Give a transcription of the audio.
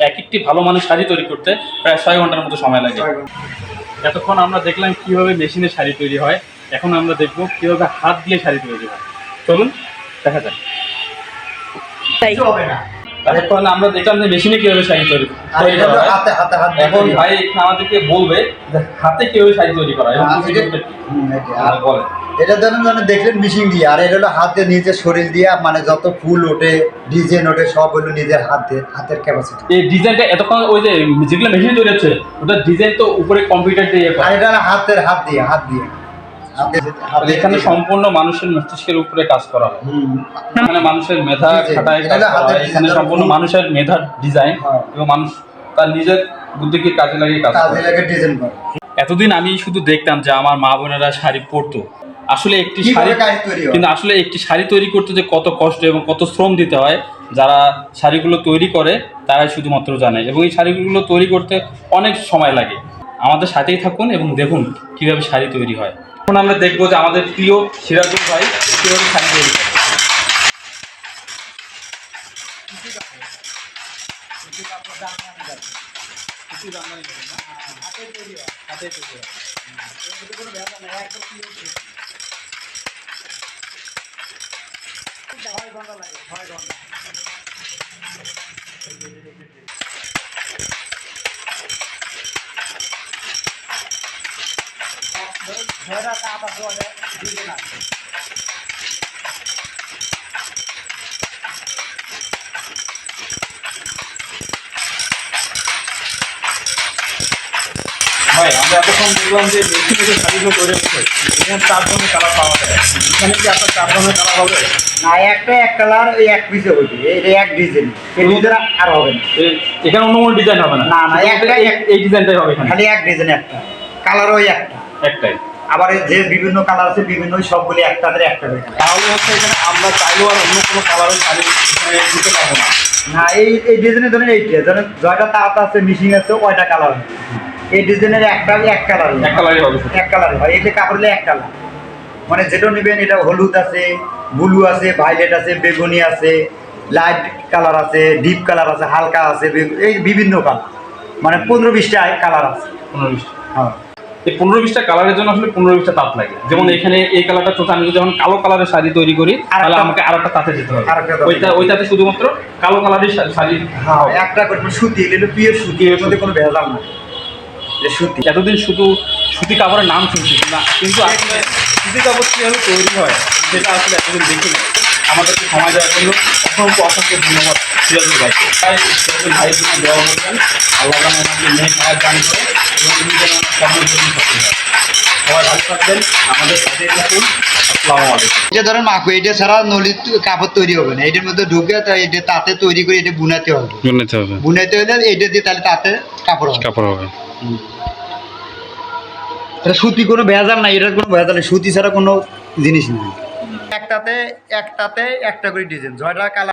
এক একটি ভালো মানের শাড়ি তৈরি করতে প্রায় ছয় ঘণ্টার মতো সময় লাগে। এতক্ষণ আমরা দেখলাম কীভাবে মেশিনে শাড়ি তৈরি হয় এখন আমরা দেখব কীভাবে হাত দিয়ে শাড়ি তৈরি হয়। চলুন দেখা যাক। হবে না। এখন আমরা দেখলাম যে মেশিনে কীভাবে শাড়ি তৈরি। হাতে হাতে হাত এখন ভাই আমাদেরকে বলবে হাতে কীভাবে শাড়ি তৈরি করা প্রসিডিউরটা এটা- ধরুন মানে দেখলেন মিশিং দিয়ে আর এটা হলো হাতে নিজের শরীর দিয়ে মানে যত ফুল ওঠে ডিজাইন ওঠে সব হলো নিজের হাতে হাতের ক্যাপাসিটি এই ডিজাইনটা এতক্ষণ ওই যে যেগুলো মেশিন তৈরি হচ্ছে ওটা ডিজাইন তো উপরে কম্পিউটার দিয়ে আর এটা হাতের হাত দিয়ে হাত দিয়ে। এখানে সম্পূর্ণ মানুষের মস্তিষ্কের উপরে কাজ করা হয়। এখানে মানুষের মেধা খাটায় কাজ করা হয়। এখানে সম্পূর্ণ মানুষের মেধার ডিজাইন হ্যাঁ। এবং মানুষ তার নিজের বুদ্ধিকে কাজে লাগিয়ে কাজ করে। এতদিন আমি শুধু দেখতাম যে আমার মা বোনেরা শাড়ি পরতো। আসলে একটি শাড়ি? কিন্তু আসলে একটি শাড়ি তৈরি করতে যে কত কষ্ট এবং কত শ্রম দিতে হয় যারা শাড়িগুলো তৈরি করে তারাই শুধুমাত্র জানে এবং এই শাড়িগুলো তৈরি করতে অনেক সময় লাগে। আমাদের সাথেই থাকুন এবং দেখুন কীভাবে শাড়ি তৈরি হয়। এখন আমরা দেখব যে আমাদের প্রিয় সিরাজুল ভাই কীভাবে শাড়ি তৈরি ভাই আমরা এতক্ষণ দেখলাম যে মেশিনে যে শাড়িগুলো তৈরি হচ্ছে এখানে চার ধরনের কালার পাওয়া যায়। এখানে কি আপনার চার ধরনের কালার হবে? না একটা এক কালার ওই এক পিসে হইবে এটা এক ডিজাইন আর হবে না। এখানে অন্য কোনো ডিজাইন হবে না? না, না, একটা- এই- এই ডিজাইনটাই হবে এখানে। খালি এক ডিজাইন একটা কালার ওই একটা। একটাই। আবার এই যে বিভিন্ন কালার আছে বিভিন্ন সবগুলি একটাদের একটা তাহলে হচ্ছে এখানে আমরা চাইলেও আর অন্য কোনো কালারের শাড়ি দিতে পারব না। না এই এই ডিজাইনের ধরেন এইটা ধরেন জয়টা তাঁত আছে মিশিং আছে ওইটা কালার এই ডিজাইনের একটা এক কালার এক কালারই হবে এক কালার হয় এই যে কাপড় হলে এক কালার মানে যেটা নেবেন এটা হলুদ আছে ব্লু আছে ভাইলেট আছে বেগুনি আছে লাইট কালার আছে ডিপ কালার আছে হালকা আছে এই বিভিন্ন কালার মানে পনেরো বিশটা কালার আছে। পনেরো বিশটা। হ্যাঁ। এই পনেরো বিশটা কালারের জন্য আসলে পনেরো বিশটা তাঁত লাগে। যেমন এখানে এই কালারটা চলছে আমি যখন কালো কালারের শাড়ি তৈরি করি তাহলে আমাকে আর একটা তাঁতে যেতে হবে। ওইটা ওইটাতে শুধুমাত্র কালো কালারের শাড়ি হ্যাঁ একটা করে সুতি পিওর সুতি এর মধ্যে কোনো ভেজাল না যে সুতি। এতদিন শুধু সুতি কাপড়ের নাম শুনছি না কিন্তু আসলে সুতি কাপড় কীভাবে তৈরি হয় সেটা আসলে এতদিন দেখি না আমাদেরকে সময় দেওয়ার জন্য অসংখ্য অসংখ্য ধন্যবাদ সিরাজুল ভাইকে তাই জন্য দেওয়া আল্লাহ দান করে এবং উনি যেন জন্য সফল হয় সবাই ভালো থাকবেন আমাদের সাথে থাকুন এটা ধরেন মাকু এটা ছাড়া নলি কাপড় তৈরি হবে না। এটার মধ্যে ঢুকে এটা তাতে তৈরি করে এটা বুনাতে হবে। বুনতে হবে। বুনাতে হলে এটা দিয়ে তাহলে তাতে কাপড় হবে। কাপড় হবে। এটা সুতি কোনো ভেজাল নাই এটার কোনো ভেজাল নেই। সুতি ছাড়া কোনো জিনিস নেই। একটাতে একটাতে একটা করে ডিজাইন ছয়টা কালার